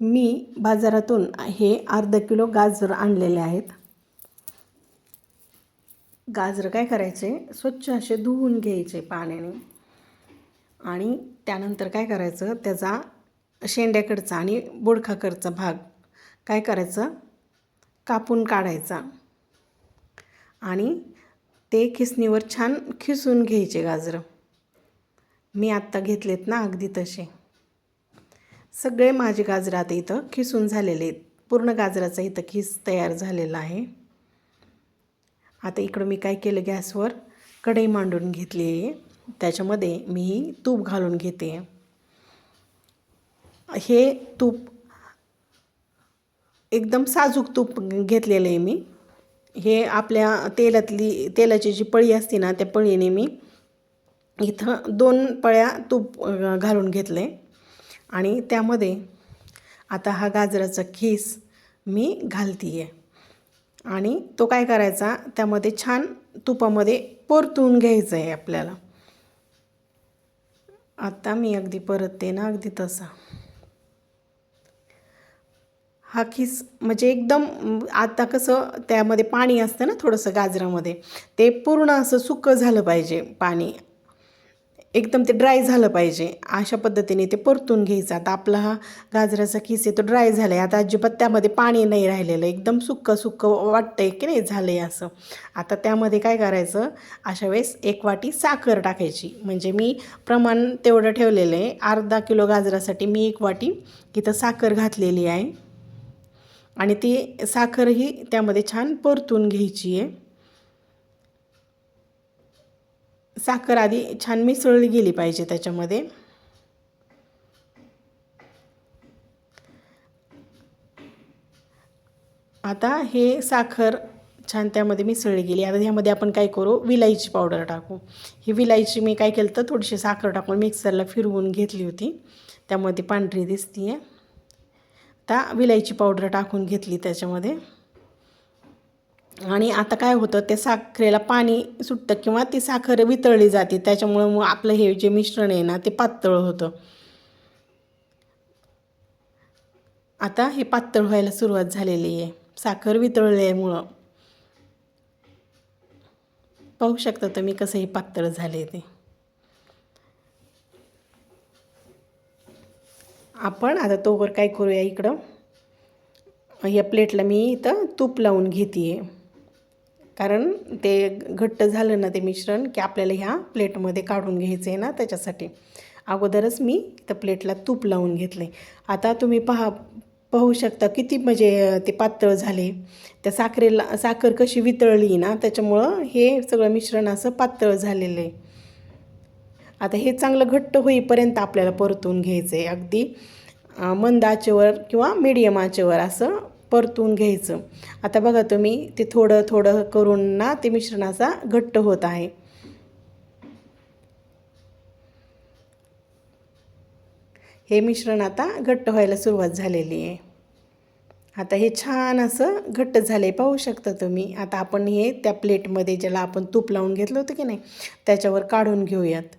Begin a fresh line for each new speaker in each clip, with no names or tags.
मी बाजारातून हे अर्धा किलो गाजर आणलेले आहेत. गाजर काय करायचे? स्वच्छ असे धुवून घ्यायचे पाण्याने. आणि त्यानंतर काय करायचं? त्याचा शेंड्याकडचा आणि बोडखाकडचा भाग काय करायचं? कापून काढायचा. आणि ते खिसणीवर छान खिसून घ्यायचे गाजरं. मी आत्ता घेतलेत ना अगदी तसे. सगळे माझे गाजरं आता इथं खिसून झालेले आहेत. पूर्ण गाजराचा इथं खिस तयार झालेला आहे. आता इकडं मी काय केलं गॅसवर कढई मांडून घेतली आहे. त्याच्यामध्ये मी तूप घालून घेते. हे तूप एकदम साजूक तूप घेतलेलं आहे मी. हे आपल्या तेलातली तेलाची जी पळी असते ना त्या पळीने मी इथं दोन पळ्या तूप घालून घेतलं. आहे आणि त्यामध्ये आता हा गाजराचा खीस मी घालते आहे आणि तो काय करायचा त्यामध्ये छान तुपामध्ये परतून घ्यायचं आहे आपल्याला. आता मी अगदी परतते ना अगदी तसा. हा खीस म्हणजे एकदम आता कसं त्यामध्ये पाणी असतं ना थोडंसं गाजरामध्ये ते पूर्ण असं सुकं झालं पाहिजे पाणी. एकदम ते ड्राय झालं पाहिजे. अशा पद्धतीने ते परतून घ्यायचं. आता आपला हा गाजराचा किस आहे तो ड्राय झाला आहे आता अजिबात त्यामध्ये पाणी नाही राहिलेलं. एकदम सुक्कं सुक्कं वाटतं आहे की नाही झालं आहे असं. आता त्यामध्ये काय करायचं? अशा वेळेस एक वाटी साखर टाकायची. म्हणजे मी प्रमाण तेवढं ठेवलेलं आहे. अर्धा किलो गाजरासाठी मी एक वाटी इथं साखर घातलेली आहे. आणि ती साखरही त्यामध्ये छान परतून घ्यायची आहे. साखर आधी छान मिसळली गेली पाहिजे त्याच्यामध्ये. आता हे साखर छान त्यामध्ये मिसळली गेली. आता ह्यामध्ये आपण काय करू? विलायची पावडर टाकू. ही विलायची मी काय केलं तर थोडीशी साखर टाकून मिक्सरला फिरवून घेतली होती. त्यामुळे ती पांढरी दिसती आहे आता विलायची पावडर टाकून घेतली त्याच्यामध्ये. आणि आता काय होतं त्या साखरेला पाणी सुटतं किंवा ती साखर वितळली जाते त्याच्यामुळं मग आपलं हे जे मिश्रण आहे ना ते पातळ होतं. आता हे पातळ व्हायला सुरुवात झालेली आहे साखर वितळल्यामुळं. पाहू शकता तुम्ही कसं हे पातळ झाले ते. आपण आता तोवर काय करूया इकडं. या प्लेटला मी इथं तूप लावून घेते आहे कारण ते घट्ट झालं ना ते मिश्रण की आपल्याला ह्या प्लेटमध्ये काढून घ्यायचं आहे ना त्याच्यासाठी. अगोदरच मी त्या प्लेटला तूप लावून घेतले आता तुम्ही पहा पाहू शकता किती म्हणजे ते पातळ झाले. त्या साखरेला साखर कशी वितळली ना त्याच्यामुळं हे सगळं मिश्रण असं पातळ झालेलं आहे. आता हे चांगलं घट्ट होईपर्यंत आपल्याला परतून घ्यायचं आहे अगदी मंद आचेवर किंवा मीडियम आचेवर असं परतून घ्यायचं. आता बघा तुम्ही ते थोडं थोडं करून ना ते मिश्रण असा घट्ट होत आहे. हे मिश्रण आता घट्ट व्हायला सुरुवात झालेली आहे. आता हे छान असं घट्ट झालं आहे पाहू शकता तुम्ही. आता आपण हे त्या प्लेटमध्ये ज्याला आपण तूप लावून घेतलं होतं की नाही त्याच्यावर काढून घेऊयात.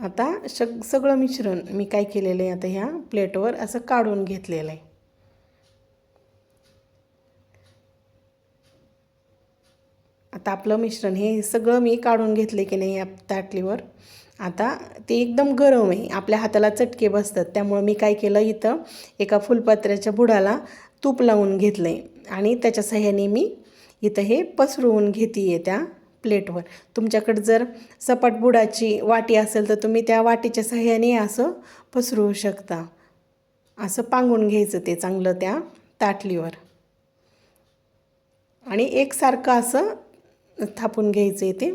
आता सग सगळं मिश्रण मी काय केलेलं आहे आता ह्या प्लेटवर असं काढून घेतलेलं आहे. आता आपलं मिश्रण हे सगळं मी काढून घेतले की नाही या ताटलीवर. आता ते एकदम गरम आहे. आपल्या हाताला चटके बसतात. त्यामुळं मी काय केलं इथं एका फुलपात्र्याच्या बुडाला तूप लावून घेतलं आहे आणि त्याच्या सहाय्याने मी इथं हे पसरवून घेते आहे त्या प्लेटवर. तुमच्याकडे जर सपाट बुडाची वाटी असेल तर तुम्ही त्या वाटीच्या सहाय्याने असं पसरवू शकता. असं पांगून घ्यायचं ते चांगलं त्या ताटलीवर. आणि एकसारखं असं थापून घ्यायचं आहे ते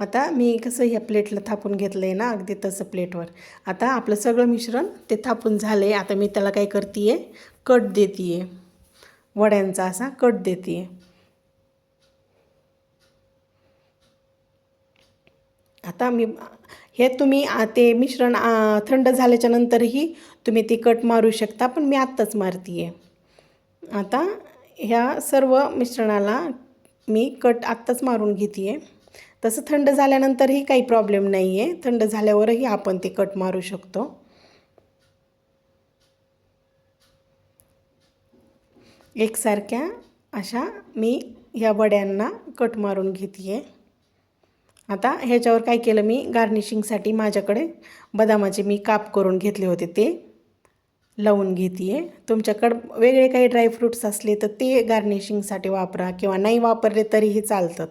आता मी कसं ह्या प्लेटला थापून घेतलं आहे ना अगदी तसं प्लेटवर. आता आपलं सगळं मिश्रण ते थापून झालं आहे आता मी त्याला काय करते आहे कट देते आहे वड्यांचा असा कट देते आता मी हे तुम्ही ते मिश्रण थंड झाल्याच्या नंतरही तुम्ही ती कट मारू शकता पण मी आत्ताच मारते आहे आता ह्या सर्व मिश्रणाला मी कट आत्ताच मारून घेते आहे तसं थंड झाल्यानंतरही काही प्रॉब्लेम नाही आहे थंड झाल्यावरही आपण ते कट मारू शकतो. एकसारख्या अशा मी ह्या वड्यांना कट मारून घेते आहे आता ह्याच्यावर काय केलं मी? गार्निशिंगसाठी माझ्याकडे बदामाचे मी काप करून घेतले होते. ते लावून घेते आहे तुमच्याकडं वेगळे काही ड्रायफ्रूट्स असले तर ते गार्निशिंगसाठी वापरा किंवा नाही वापरले तरीही चालतात.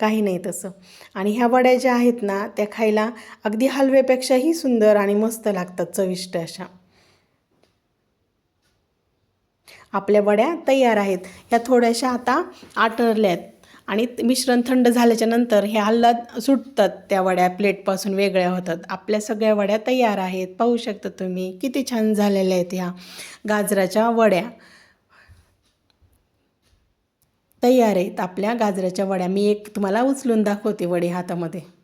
काही नाही तसं. आणि ह्या वड्या ज्या आहेत ना त्या खायला अगदी हलव्यापेक्षाही सुंदर आणि मस्त लागतात चविष्ट अशा. आपल्या वड्या तयार आहेत. ह्या थोड्याशा आता आटरल्या आहेत. आणि मिश्रण थंड झाल्याच्यानंतर हे हल्ला सुटतात. त्या वड्या प्लेटपासून वेगळ्या होतात. आपल्या सगळ्या वड्या तयार आहेत. पाहू शकता तुम्ही किती छान झालेल्या आहेत ह्या गाजराच्या वड्या. तयार आहेत आपल्या गाजराच्या वड्या. मी एक तुम्हाला उचलून दाखवते वडे हातामध्ये.